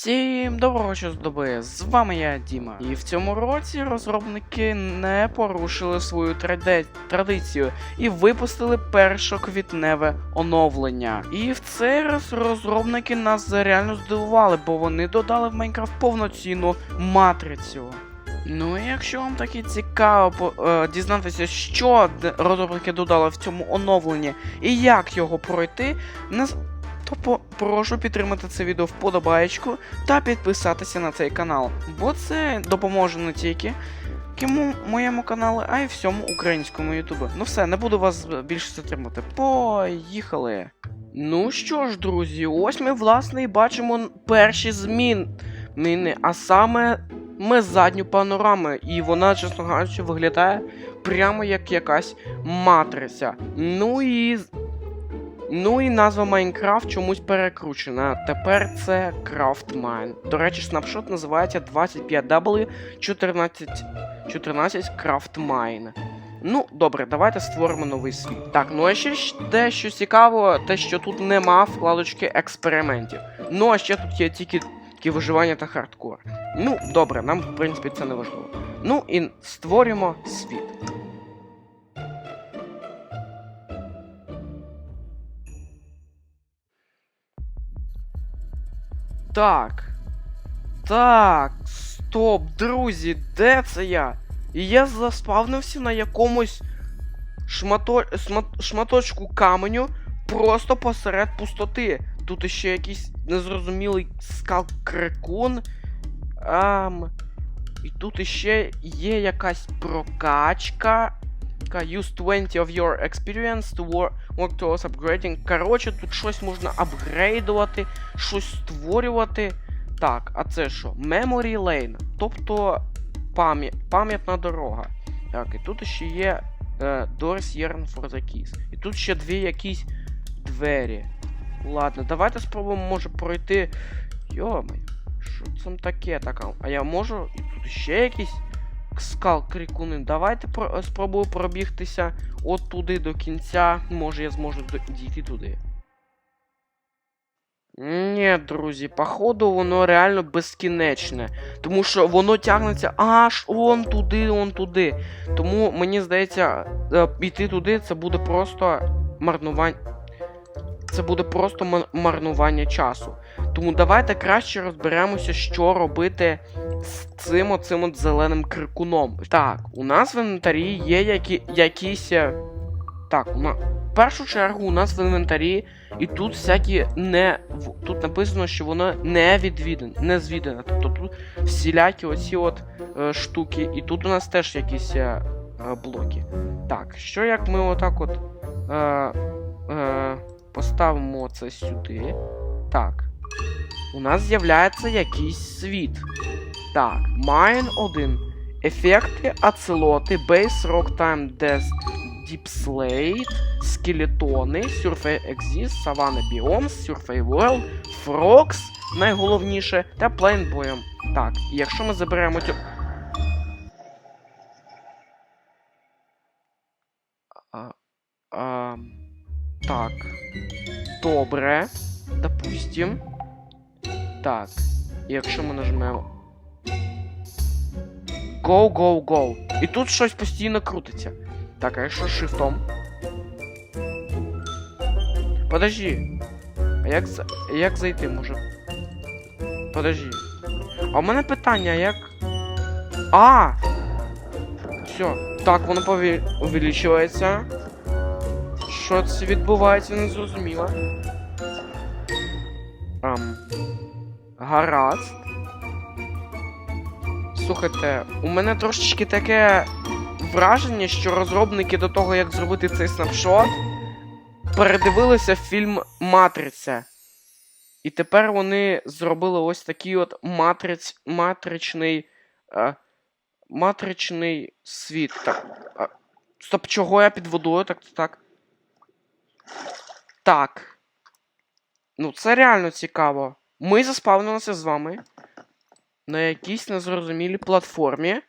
Всім доброго часу доби, з вами я Діма. І в цьому році розробники не порушили свою траде- традицію і випустили першоквітневе оновлення. І в цей раз розробники нас реально здивували, бо вони додали в Майнкрафт повноцінну матрицю. Ну і якщо вам таки цікаво е, дізнатися, що розробники додали в цьому оновленні і як його пройти, не прошу підтримати це відео вподобаєчку та підписатися на цей канал, бо це допоможе не тільки кому моєму каналу, а й всьому українському ютубу. Ну все, не буду вас більше затримати. Поїхали! Ну що ж, друзі, ось ми власне і бачимо перші зміни, а саме ми задню панораму, і вона, чесно кажучи, виглядає прямо як якась матриця. Ну і Ну і назва Майнкрафт чомусь перекручена. Тепер це CraftMine. До речі, снапшот називається 25W14 14 CraftMine. Ну, добре, давайте створимо новий світ. Так, ну а ще ж дещо цікаво, те, що тут нема вкладочки експериментів. Ну, а ще тут є тільки, тільки виживання та хардкор. Ну, добре, нам, в принципі, це не важливо. Ну і створюємо світ. Так. Так. Стоп, друзі, де це я? І я заспавнився на якомусь шмато... шма- шматочку каменю просто посеред пустоти. Тут іще якийсь незрозумілий скал-крикун. Ам... І тут іще є якась прокачка. Така, Use 20 of your experience to wor- work towards upgrading. Коротше, тут щось можна апгрейдувати, щось створювати. Так, а це що? Memory Lane. Тобто пам'ятна дорога. Так, і тут ще є е, Doors Yearn for the Keys. І тут ще дві якісь двері. Ладно, давайте спробуємо, може, пройти. Йомай, що це таке? Так, а я можу. І тут ще якісь скал крикуни. Давайте про- е, спробую пробігтися от туди до кінця. Може я зможу дійти туди. Ні, друзі, походу воно реально безкінечне. Тому що воно тягнеться аж он туди, он туди. Тому мені здається, е, йти туди це буде просто марнування. Це буде просто марнування часу. Тому давайте краще розберемося, що робити з цим оцим от зеленим крикуном. Так, у нас в інвентарі є які, якісь. е, Так, на... в першу чергу у нас в інвентарі, і тут всякі не. Тут написано, що воно не відвідане, не звідане. Тобто тут всілякі оці от е, штуки, і тут у нас теж якісь е, е, блоки. Так, що як ми отак от е, е, поставимо це сюди. Так. У нас з'являється якийсь світ. Так, Mine 1. Ефекти, ацелоти, Base Rock Time Death, Slate, скелетони, Survey Exist, Savannah Biomes, Survey World, Frogs, найголовніше, та Biome. Так, і якщо ми заберемо цю. А, а, так. Добре. Допустим. Так. Якщо ми нажмемо. Go, go, go. І тут щось постійно крутиться. Так, а якщо шифтом? Подожди. А як, як зайти може? Подожди. А у мене питання, як. А! Все. Так, воно пові... увеличується. Що це відбувається, не зрозуміло. Ам. Гаразд. Слухайте, у мене трошечки таке враження, що розробники до того, як зробити цей снапшот, передивилися фільм Матриця. І тепер вони зробили ось такий от матриць, матричний. Е, матричний світ. Так. А, стоп, чого я під водою? Так, так. Так. Ну, це реально цікаво. Ми заспавнилися з вами на якійсь незрозумілій платформі.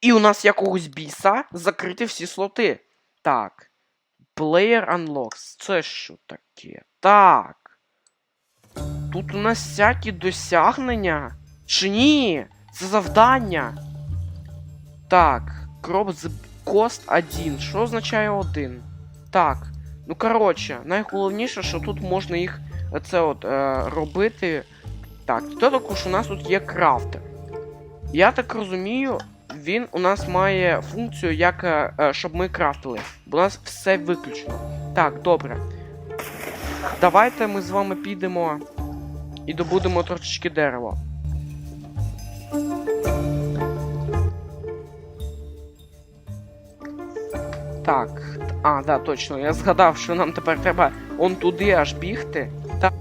І у нас якогось біса закриті всі слоти. Так. Player Unlocks. Це що таке? Так. Тут у нас всякі досягнення. Чи ні? Це завдання. Так, кроп з кост 1. Що означає 1? Так. Ну коротше, найголовніше, що тут можна їх е, це от е, робити. Так, то також у нас тут є крафтер. Я так розумію, він у нас має функцію, як е, е, щоб ми крафтили. Бо у нас все виключено. Так, добре. Давайте ми з вами підемо і добудемо трошечки дерева. Так. А, да, точно. Я згадав, що нам тепер треба он туди аж бігти. Так.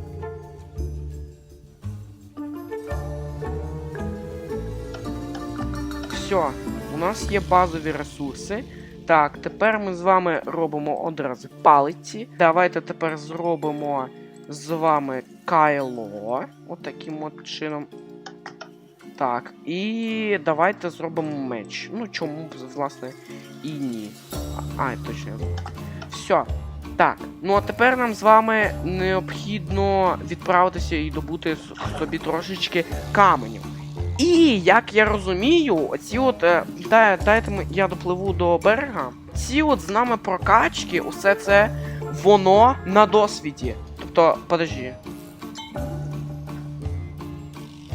Все, у нас є базові ресурси. Так, тепер ми з вами робимо одразу палиці. Давайте тепер зробимо з вами кайло. От от чином. Так, і давайте зробимо меч. Ну, чому, власне, і ні. А, точно. Все. Так, ну а тепер нам з вами необхідно відправитися і добути собі трошечки каменю. І як я розумію, оці от. Е, дай, дайте я допливу до берега. Ці от з нами прокачки, усе це воно на досвіді. Тобто, подожди.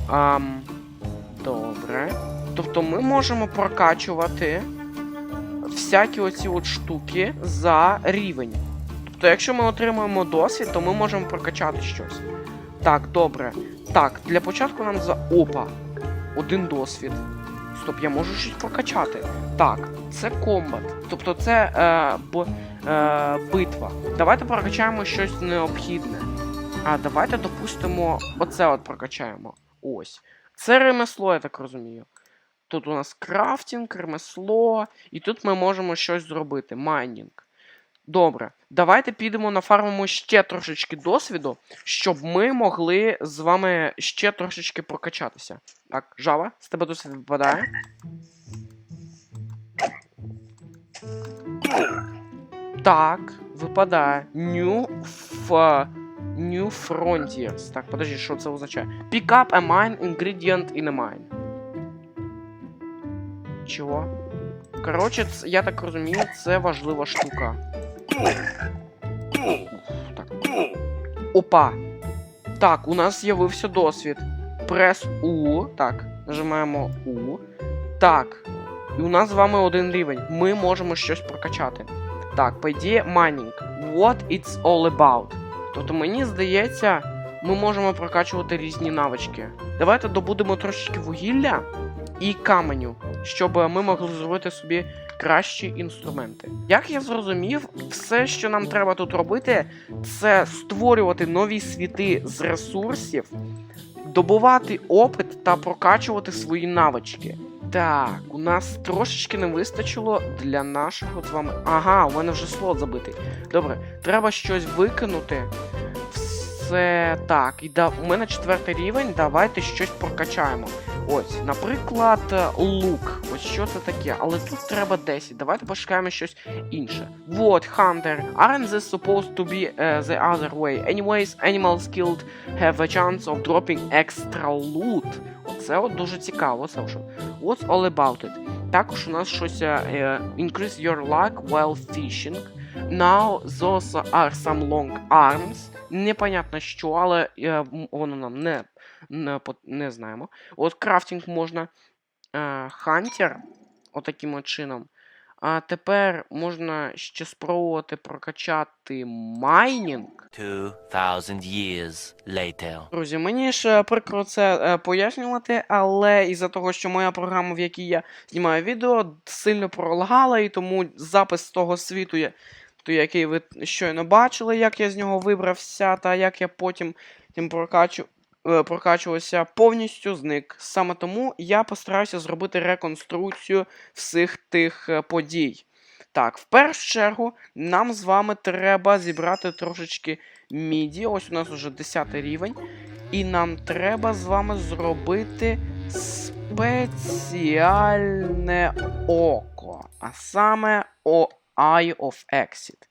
Ам, добре. Тобто ми можемо прокачувати всякі оці от штуки за рівень. Тобто, якщо ми отримуємо досвід, то ми можемо прокачати щось. Так, добре. Так, для початку нам за. Опа! Один досвід. Стоп, я можу щось прокачати. Так, це комбат. Тобто це е, б, е, битва. Давайте прокачаємо щось необхідне. А, давайте допустимо. Оце от прокачаємо. Ось. Це ремесло, я так розумію. Тут у нас крафтінг, ремесло, і тут ми можемо щось зробити. Майнінг. Добре, давайте підемо нафармимо ще трошечки досвіду, щоб ми могли з вами ще трошечки прокачатися. Так, жава, з тебе досвід випадає. Так, випадає. New f... New Frontiers. Так, подожди, що це означає? Pick up a mine ingredient in a mine. Чого? Коротше, я так розумію, це важлива штука. Так. Опа. Так, у нас з'явився досвід. Прес У. Так, нажимаємо У. Так. І у нас з вами один рівень. Ми можемо щось прокачати. Так, по ідеї, майнінг. What it's all about. Тобто, мені здається, ми можемо прокачувати різні навички. Давайте добудемо трошечки вугілля і каменю, щоб ми могли зробити собі кращі інструменти. Як я зрозумів, все, що нам треба тут робити, це створювати нові світи з ресурсів, добувати опит та прокачувати свої навички. Так, у нас трошечки не вистачило для нашого з вами. Ага, у мене вже слот забитий. Добре, треба щось викинути. Все так. І да, у мене четвертий рівень. Давайте щось прокачаємо. Ось, наприклад, е, лук. Ось що це таке. Але тут треба 10. Давайте пошукаємо щось інше. Вот, Hunter. Aren't this supposed to be uh, the other way? Anyways, animals killed have a chance of dropping extra loot. Оце от дуже цікаво. Це. What's all about it? Також у нас щось е, е, increase your luck while fishing. Now those are some long arms. Непонятно що, але е, м- воно нам не, не, не знаємо. От крафтинг можна. Е, Хантер. Отаким от чином. А тепер можна ще спробувати прокачати майнінг. 2,000 years later. Друзі, мені ж прикро це е, пояснювати, але із-за того, що моя програма, в якій я знімаю відео, сильно пролагала, і тому запис з того світу, я- той, який ви щойно бачили, як я з нього вибрався, та як я потім тим прокачу, прокачувався, повністю зник. Саме тому я постараюся зробити реконструкцію всіх тих е, подій. Так, в першу чергу, нам з вами треба зібрати трошечки міді. Ось у нас уже 10 рівень. І нам треба з вами зробити спеціальне око. А саме о Eye of Exit.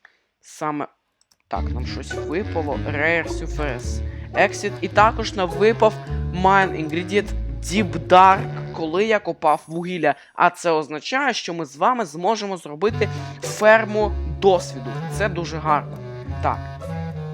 Саме. Так, нам щось випало. Rare Surface. Exit. І також нам випав Mine Ingredient Deep Dark, коли я копав вугілля. А це означає, що ми з вами зможемо зробити ферму досвіду. Це дуже гарно. Так.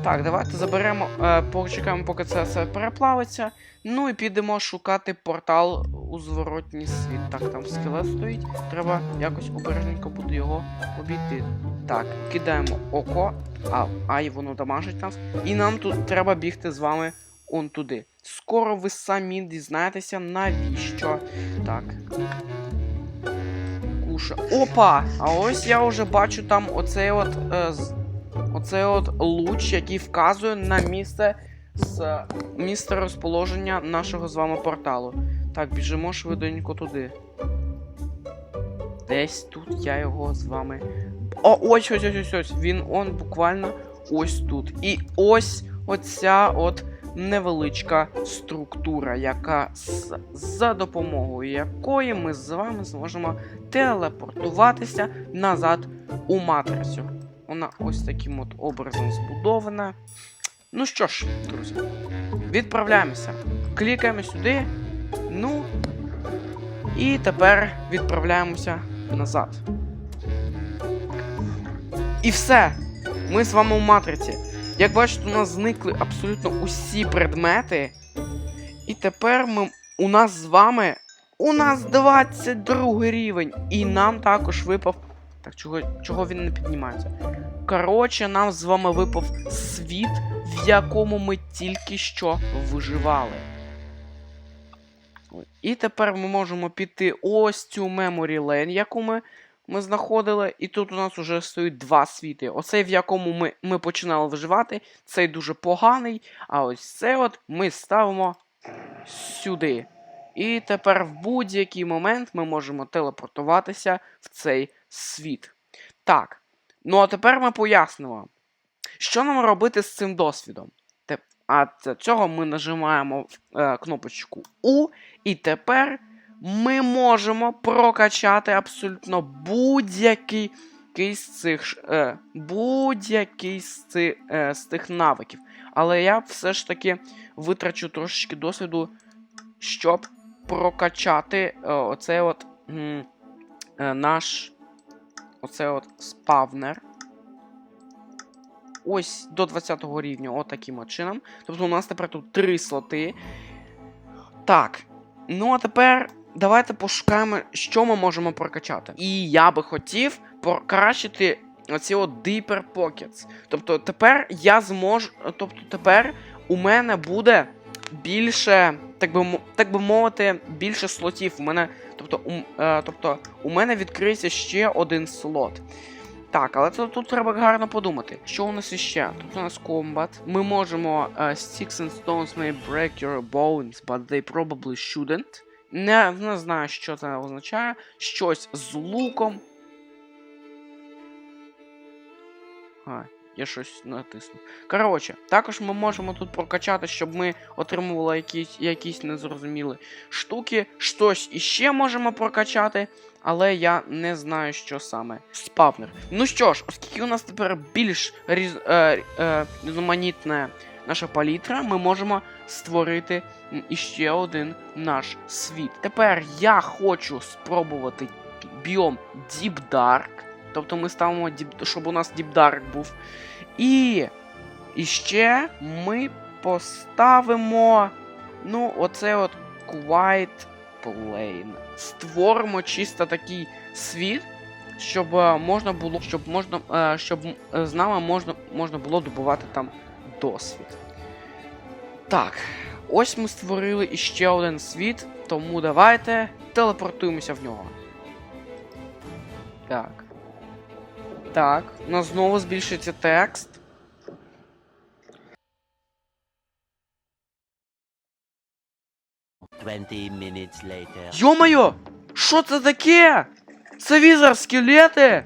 Так, давайте заберемо, е, почекаємо, поки це все переплавиться. Ну і підемо шукати портал у зворотній світ. Так, там скелет стоїть. Треба якось обережненько буде його обійти. Так, кидаємо око. А, ай, воно дамажить нас. І нам тут треба бігти з вами он туди. Скоро ви самі дізнаєтеся, навіщо. Так. Куша. Опа! А ось я вже бачу там оцей от. Е, оцей от луч, який вказує на місце з місце розположення нашого з вами порталу. Так, біжимо швиденько туди. Десь тут я його з вами. О, ось ось ось ось ось. Він он буквально ось тут. І ось оця от невеличка структура, яка за допомогою якої ми з вами зможемо телепортуватися назад у матрицю. Вона ось таким от образом збудована. Ну що ж, друзі, відправляємося. Клікаємо сюди. Ну. І тепер відправляємося назад. І все. Ми з вами у матриці. Як бачите, у нас зникли абсолютно усі предмети. І тепер ми, у нас з вами. У нас 22 рівень. І нам також випав. Так, чого, чого він не піднімається? Коротше, нам з вами випав світ, в якому ми тільки що виживали. І тепер ми можемо піти ось цю Memory Lane, яку ми, ми знаходили. І тут у нас вже стоїть два світи. Оцей, в якому ми, ми починали виживати, цей дуже поганий. А ось це от ми ставимо сюди. І тепер в будь-який момент ми можемо телепортуватися в цей світ. Так. Ну а тепер ми пояснимо, що нам робити з цим досвідом. А для цього ми нажимаємо е, кнопочку У, і тепер ми можемо прокачати абсолютно будь-який з цих е, будь-який з, ци, е, з тих навиків. Але я все ж таки витрачу трошечки досвіду, щоб прокачати е, оцей от е, наш оце от спавнер. Ось до 20 рівня, отаким от чином. Тобто у нас тепер тут три слоти. Так. Ну а тепер давайте пошукаємо, що ми можемо прокачати. І я би хотів покращити оці от Deeper Pockets. Тобто тепер я зможу. Тобто тепер у мене буде більше, так би, так би мовити, більше слотів. У мене, тобто, у, е, тобто, у мене відкриється ще один слот. Так, але це, тут треба гарно подумати. Що у нас іще? Тут у нас комбат. Ми можемо uh, Sticks and stones may break your bones, but they probably shouldn't. Не, не знаю, що це означає. Щось з луком. А, я щось натиснув. Коротше, також ми можемо тут прокачати, щоб ми отримували якісь, якісь незрозумілі штуки. Щось іще можемо прокачати, але я не знаю, що саме. Спавнер. Ну що ж, оскільки у нас тепер більш різ, е, е, різноманітна наша палітра, ми можемо створити іще один наш світ. Тепер я хочу спробувати біом Deep Dark. Тобто ми ставимо, щоб у нас Deep Dark був. І, і ще ми поставимо. Ну, оце от Quiet Plane. Створимо чисто такий світ, щоб е, можна було, щоб можна, е, щоб е, з нами можна, можна було добувати там досвід. Так, ось ми створили іще один світ, тому давайте телепортуємося в нього. Так. Так, у нас знову збільшиться текст. Йо-моє! Що це таке? Це візер скелети!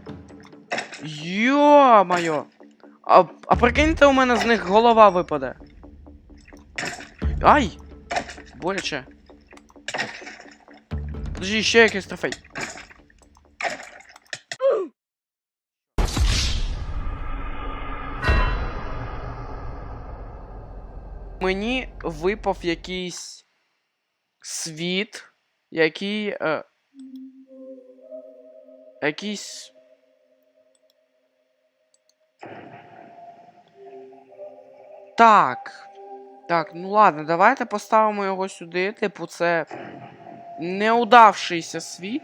Йо-моє! А, а прикиньте, у мене з них голова випаде. Ай! Боляче. Подожди, ще якийсь трофей. Мені випав якийсь світ, який. Е, якийсь. Так. Так, ну ладно, давайте поставимо його сюди. Типу, це неудавшийся світ.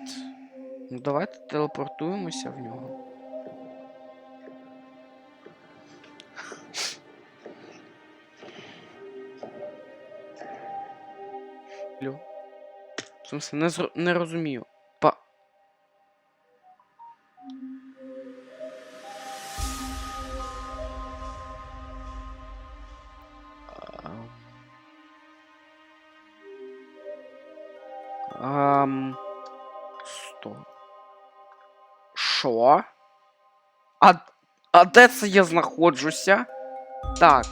Ну, давайте телепортуємося в нього. Лю. В смысле, не, зро- не розумію. Па. Ам. Сто. Що? А, а де це я знаходжуся? Так.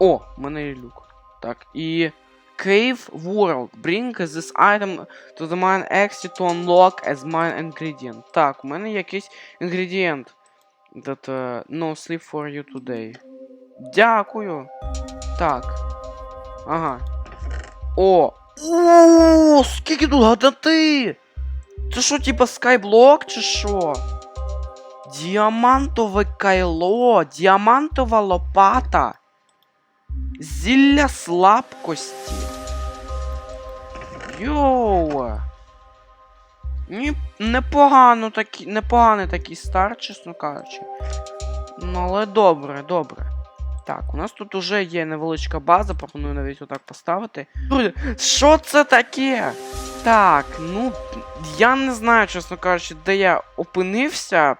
О, мене є люк. Так, і. Cave World. Bring this item to the mine exit to unlock as mine ingredient. Так, у мене якийсь інгредієнт. That, uh, no sleep for you today. Дякую. Так. Ага. О! О, скільки тут гадати! Це що, типа скайблок чи що? Діамантове кайло, діамантова лопата. Зілля слабкості. Йоу. Ні, непогано такі, непоганий такий старт, чесно кажучи. Ну, але добре, добре. Так, у нас тут уже є невеличка база, пропоную навіть отак поставити. Що це таке? Так, ну, я не знаю, чесно кажучи, де я опинився.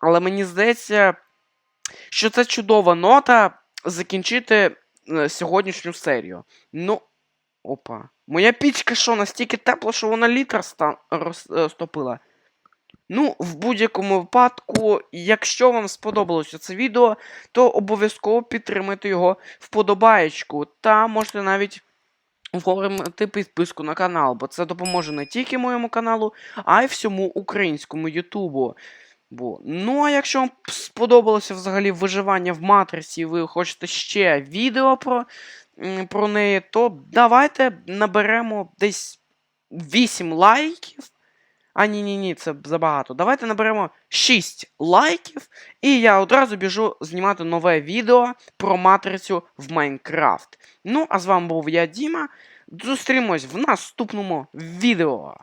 Але мені здається, що це чудова нота закінчити е, сьогоднішню серію. Ну. Опа. Моя пічка що, настільки тепла, що вона літр ста... розтопила. Ну, в будь-якому випадку, якщо вам сподобалося це відео, то обов'язково підтримайте його вподобаєчку. Та можете навіть оформити підписку на канал, бо це допоможе не тільки моєму каналу, а й всьому українському Ютубу. Бо, ну, а якщо вам сподобалося взагалі виживання в матриці, і ви хочете ще відео про, про неї, то давайте наберемо десь 8 лайків. А ні, ні, ні, це забагато. Давайте наберемо 6 лайків, і я одразу біжу знімати нове відео про матрицю в Майнкрафт. Ну, а з вами був я, Діма. Зустрімось в наступному відео.